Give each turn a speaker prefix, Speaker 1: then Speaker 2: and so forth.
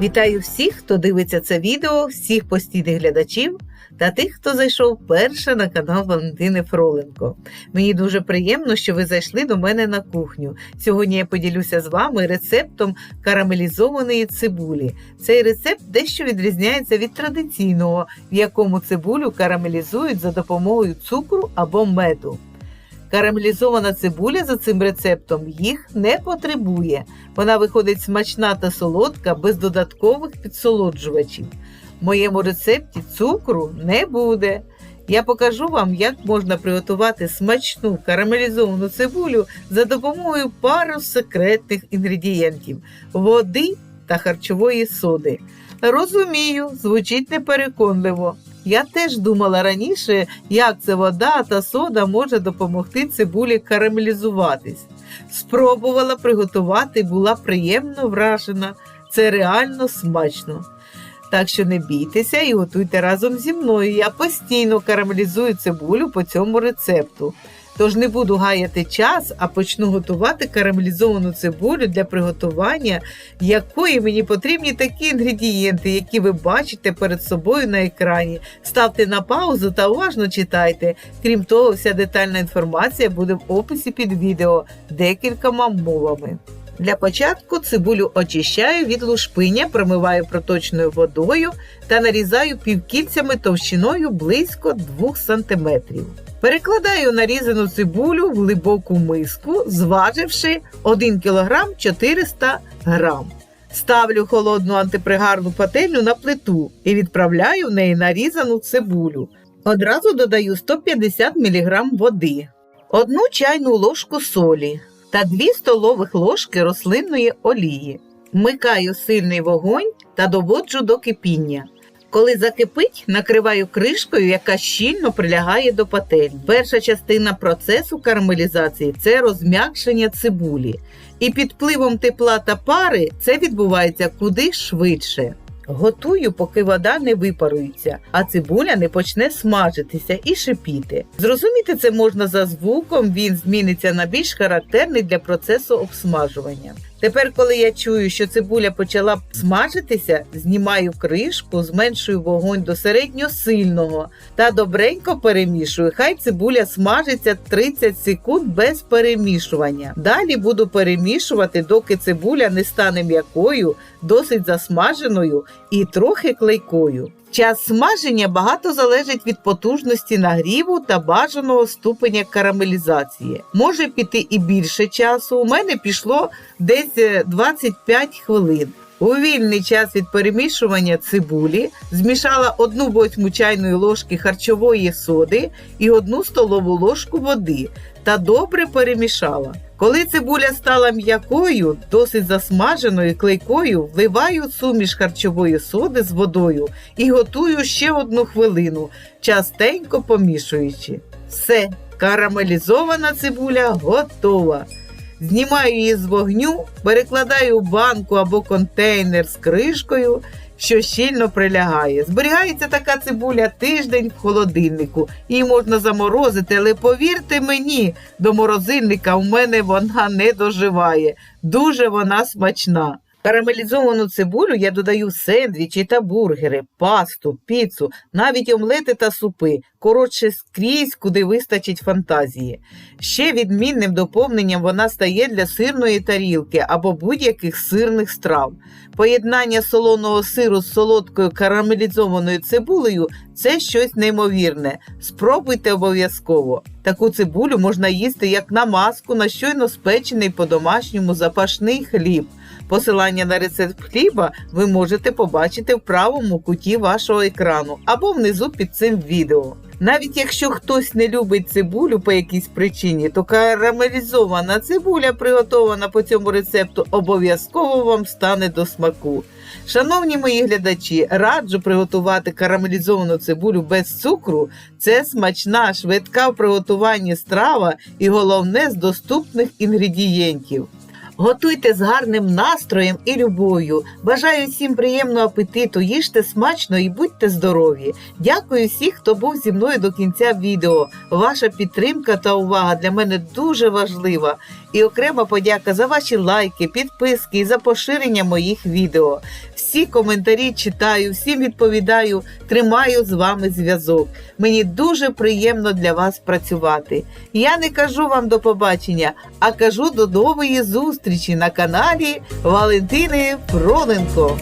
Speaker 1: Вітаю всіх, хто дивиться це відео, всіх постійних глядачів та тих, хто зайшов вперше на канал Валентини Фроленко. Мені дуже приємно, що ви зайшли до мене на кухню. Сьогодні я поділюся з вами рецептом карамелізованої цибулі. Цей рецепт дещо відрізняється від традиційного, в якому цибулю карамелізують за допомогою цукру або меду. Карамелізована цибуля за цим рецептом їх не потребує. Вона виходить смачна та солодка без додаткових підсолоджувачів. В моєму рецепті цукру не буде. Я покажу вам, як можна приготувати смачну карамелізовану цибулю за допомогою пару секретних інгредієнтів води та харчової соди. Розумію, звучить непереконливо. Я теж думала раніше, як це вода та сода може допомогти цибулі карамелізуватись. Спробувала приготувати, була приємно вражена. Це реально смачно. Так що не бійтеся і готуйте разом зі мною. Я постійно карамелізую цибулю по цьому рецепту. Тож не буду гаяти час, а почну готувати карамелізовану цибулю для приготування, якої мені потрібні такі інгредієнти, які ви бачите перед собою на екрані. Ставте на паузу та уважно читайте. Крім того, вся детальна інформація буде в описі під відео декількома мовами. Для початку цибулю очищаю від лушпиня, промиваю проточною водою та нарізаю півкільцями товщиною близько 2 см. Перекладаю нарізану цибулю в глибоку миску, зваживши 1 кг 400 г. Ставлю холодну антипригарну пательню на плиту і відправляю в неї нарізану цибулю. Одразу додаю 150 мг води, 1 чайну ложку солі та 2 столових ложки рослинної олії. Вмикаю сильний вогонь та доводжу до кипіння. Коли закипить, накриваю кришкою, яка щільно прилягає до пательні. Перша частина процесу карамелізації це розм'якшення цибулі. І під впливом тепла та пари це відбувається куди швидше. Готую, поки вода не випарується, а цибуля не почне смажитися і шипіти. Зрозуміти це можна за звуком, він зміниться на більш характерний для процесу обсмажування. Тепер, коли я чую, що цибуля почала смажитися, знімаю кришку, зменшую вогонь до середньосильного та добренько перемішую. Хай цибуля смажиться 30 секунд без перемішування. Далі буду перемішувати, доки цибуля не стане м'якою, досить засмаженою і трохи клейкою. Час смаження багато залежить від потужності нагріву та бажаного ступеня карамелізації. Може піти і більше часу. У мене пішло десь е, 25 хвилин. У вільний час від перемішування цибулі змішала 1 восьму чайної ложки харчової соди і 1 столову ложку води та добре перемішала. Коли цибуля стала м'якою, досить засмаженою клейкою, вливаю суміш харчової соди з водою і готую ще одну хвилину, частенько помішуючи. Все, карамелізована цибуля готова. Знімаю її з вогню, перекладаю в банку або контейнер з кришкою, що щільно прилягає. Зберігається така цибуля тиждень в холодильнику. Її можна заморозити, але повірте мені, до морозильника в мене вона не доживає. Дуже вона смачна. Карамелізовану цибулю я додаю сендвічі та бургери, пасту, піцу, навіть омлети та супи, коротше, скрізь, куди вистачить фантазії. Ще відмінним доповненням вона стає для сирної тарілки або будь-яких сирних страв. Поєднання солоного сиру з солодкою карамелізованою цибулею це щось неймовірне. Спробуйте обов'язково. Таку цибулю можна їсти як намазку на щойно спечений по-домашньому запашний хліб. Посилання на рецепт хліба ви можете побачити в правому куті вашого екрану або внизу під цим відео. Навіть якщо хтось не любить цибулю по якійсь причині, то карамелізована цибуля, приготована по цьому рецепту, обов'язково вам стане до смаку. Шановні мої глядачі, раджу приготувати карамелізовану цибулю без цукру. Це смачна, швидка в приготуванні страва і головне з доступних інгредієнтів. Готуйте з гарним настроєм і любов'ю. Бажаю всім приємного апетиту, їжте смачно і будьте здорові. Дякую всіх, хто був зі мною до кінця відео. Ваша підтримка та увага для мене дуже важлива. І окрема подяка за ваші лайки, підписки і за поширення моїх відео. Всі коментарі читаю, всім відповідаю, тримаю з вами зв'язок. Мені дуже приємно для вас працювати. Я не кажу вам до побачення, а кажу до нової зустрічі на каналі Валентини Фроленко.